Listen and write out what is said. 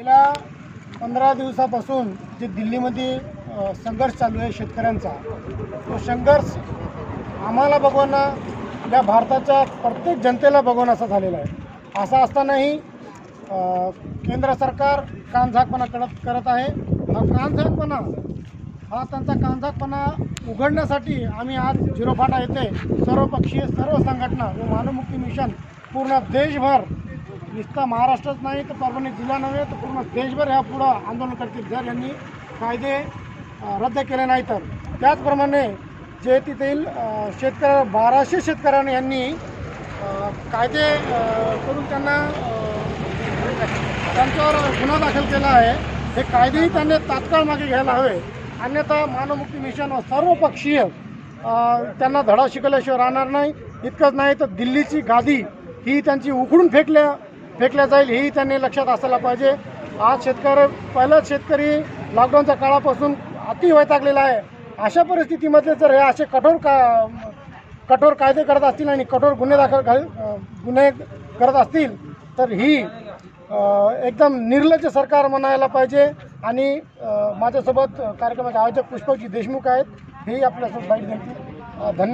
गेल्या पंधरा दिवसापासून जे दिल्लीमध्ये संघर्ष चालू आहे शेतकऱ्यांचा तो संघर्ष आम्हाला बघून या भारताच्या प्रत्येक जनतेला बघून असा झालेला आहे. असं असतानाही केंद्र सरकार कानझाकपणा करत करत आहे. हा कानझाकपणा हा त्यांचा कानझाकपणा उघडण्यासाठी आम्ही आज झिरोफाटा येथे सर्वपक्षीय सर्व संघटना व मानवमुक्ती मिशन पूर्ण देशभर नुसता महाराष्ट्रच नाही तर परभणी जिल्हा नव्हे तर पूर्ण देशभर ह्या पुढं आंदोलन करतील जर यांनी कायदे रद्द केले नाही तर त्याचप्रमाणे जे तिथील शेतकऱ्या बाराशे शेतकऱ्यांनी यांनी कायदे करून त्यांना त्यांच्यावर गुन्हा दाखल केला आहे. हे कायदेही त्यांनी तात्काळ मागे घ्यायला हवे. अन्यथा मानवमुक्ती मिशन व सर्व पक्षीय त्यांना धडा शिकवल्याशिवाय राहणार नाही. इतकंच नाही तर दिल्लीची गादी ही त्यांची उखडून फेकल्या फेकल्या जाईल हेही त्यांनी लक्षात असायला पाहिजे. आज शेतकरी पहिलाच शेतकरी लॉकडाऊनच्या काळापासून अति वैतागलेला आहे. अशा परिस्थितीमध्ये जर हे असे कठोर का कठोर कायदे करत असतील आणि कठोर गुन्हे दाखल गुन्हे करत असतील तर ही एकदम निर्लज्ज सरकार म्हणायला पाहिजे. आणि माझ्यासोबत कार्यक्रमाचे आयोजक पुष्पजी देशमुख आहेत. हेही आपल्यासोबत बाईट देतील. धन्यवाद.